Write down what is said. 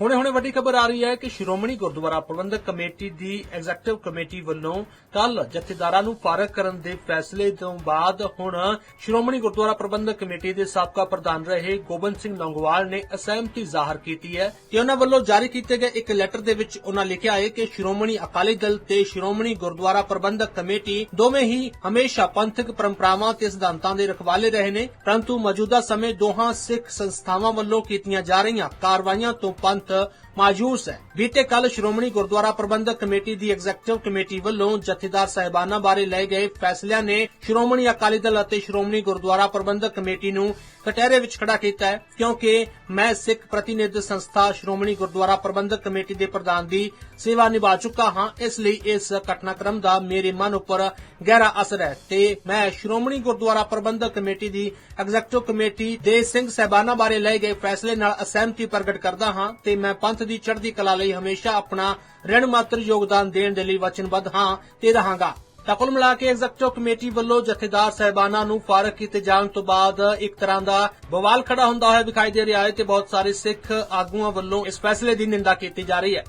ਹੁਣੇ-ਹੁਣੇ ਵੱਡੀ ਖਬਰ ਆ ਰਹੀ ਹੈ ਕਿ ਸ਼੍ਰੋਮਣੀ ਗੁਰਦੁਆਰਾ ਪ੍ਰਬੰਧਕ ਕਮੇਟੀ ਦੀ ਐਗਜ਼ੈਕਟਿਵ ਕਮੇਟੀ ਵੱਲੋਂ ਕੱਲ ਜਥੇਦਾਰਾਂ ਨੂੰ ਫਾਰਗ ਕਰਨ ਦੇ ਫੈਸਲੇ ਤੋਂ ਬਾਅਦ ਹੁਣ ਸ਼੍ਰੋਮਣੀ ਗੁਰਦੁਆਰਾ ਪ੍ਰਬੰਧਕ ਕਮੇਟੀ ਦੇ ਸਾਬਕਾ ਪ੍ਰਧਾਨ ਰਹੇ ਗੋਬਿੰਦ ਸਿੰਘ ਲੌਂਗੋਵਾਲ ਨੇ ਅਸਹਿਮਤੀ ਜ਼ਾਹਰ ਕੀਤੀ ਹੈ ਕਿ ਉਹਨਾਂ ਵੱਲੋਂ ਜਾਰੀ ਕੀਤੇ ਗਏ ਇੱਕ ਲੈਟਰ ਦੇ ਵਿੱਚ ਉਹਨਾਂ ਲਿਖਿਆ ਹੈ ਕਿ ਸ਼੍ਰੋਮਣੀ ਅਕਾਲੀ ਦਲ ਤੇ ਸ਼੍ਰੋਮਣੀ ਗੁਰਦੁਆਰਾ ਪ੍ਰਬੰਧਕ ਕਮੇਟੀ ਦੋਵੇਂ ਹੀ ਹਮੇਸ਼ਾ ਪੰਥਕ ਪਰੰਪਰਾਵਾਂ ਤੇ ਸਿਧਾਂਤਾਂ ਦੇ ਰਖਵਾਲੇ ਰਹੇ ਨੇ, ਪਰੰਤੂ ਮੌਜੂਦਾ ਸਮੇਂ ਦੋਹਾਂ ਸਿੱਖ ਸੰਸਥਾਵਾਂ ਵੱਲੋਂ ਕੀਤੀਆਂ ਜਾ ਰਹੀਆਂ ਕਾਰਵਾਈਆਂ ਤੋਂ ਪੰਥ ਮਾਯੂਸ ਹੈ। ਬੀਤੇ ਕੱਲ ਸ਼੍ਰੋਮਣੀ ਗੁਰਦੁਆਰਾ ਪ੍ਰਬੰਧਕ ਕਮੇਟੀ ਦੀ ਐਗਜ਼ੈਕਟਿਵ ਕਮੇਟੀ ਵੱਲੋਂ ਜਥੇਦਾਰ ਸਾਹਿਬਾਨਾਂ ਬਾਰੇ ਲਏ ਗਏ ਫੈਸਲਿਆਂ ਨੇ ਸ਼੍ਰੋਮਣੀ ਅਕਾਲੀ ਦਲ ਅਤੇ ਸ਼੍ਰੋਮਣੀ ਗੁਰਦੁਆਰਾ ਪ੍ਰਬੰਧਕ ਕਮੇਟੀ ਨੂੰ ਕਟਹਿਰੇ ਵਿੱਚ ਖੜਾ ਕੀਤਾ ਹੈ, ਕਿਉਂਕਿ ਮੈਂ ਸਿੱਖ ਪ੍ਰਤੀਨਿਧ ਸੰਸਥਾ ਸ਼੍ਰੋਮਣੀ ਗੁਰਦੁਆਰਾ ਪ੍ਰਬੰਧਕ ਕਮੇਟੀ ਦੇ ਪ੍ਰਧਾਨ ਦੀ ਸੇਵਾ ਨਿਭਾ ਚੁੱਕਾ ਹਾਂ। ਇਸ ਲਈ ਇਸ ਘਟਨਾਕ੍ਰਮ ਦਾ ਮੇਰੇ ਮਨ ਉੱਪਰ ਗਹਿਰਾ ਅਸਰ ਹੈ ਤੇ ਮੈਂ ਸ਼੍ਰੋਮਣੀ ਗੁਰਦੁਆਰਾ ਪ੍ਰਬੰਧਕ ਕਮੇਟੀ ਦੀ ਐਗਜ਼ੈਕਟਿਵ ਕਮੇਟੀ ਦੇ ਸਿੰਘ ਸਹਿਬਾਨਾਂ ਬਾਰੇ ਲਏ ਗਏ ਫੈਸਲੇ ਨਾਲ ਅਸਹਿਮਤੀ ਪ੍ਰਗਟ ਕਰਦਾ ਹਾਂ ਤੇ ਮੈਂ ਪੰਥ ਦੀ ਚੜ੍ਹਦੀ ਕਲਾ ਲਈ ਹਮੇਸ਼ਾ ਆਪਣਾ ਰਣ ਮਾਤਰ ਯੋਗਦਾਨ ਦੇਣ ਦੇ ਲਈ ਵਚਨਬੱਧ ਹਾਂ ਤੇ ਰਹਾਂਗਾ। ਤਾਂ ਕੁੱਲ ਮਿਲਾ ਕੇ ਐਗਜ਼ੈਕਟਿਵ ਕਮੇਟੀ ਵੱਲੋਂ ਜਥੇਦਾਰ ਸਹਿਬਾਨਾਂ ਨੂੰ ਫਾਰਗ ਕੀਤੇ ਜਾਣ ਤੋਂ ਬਾਅਦ ਇੱਕ ਤਰ੍ਹਾਂ ਦਾ ਬਵਾਲ ਖੜਾ ਹੁੰਦਾ ਹੋਇਆ ਵਿਖਾਈ ਦੇ ਰਿਹਾ ਹੈ ਤੇ ਬਹੁਤ ਸਾਰੇ ਸਿੱਖ ਆਗੂਆਂ ਵੱਲੋਂ ਇਸ ਫੈਸਲੇ ਦੀ ਨਿੰਦਾ ਕੀਤੀ ਜਾ ਰਹੀ ਹੈ।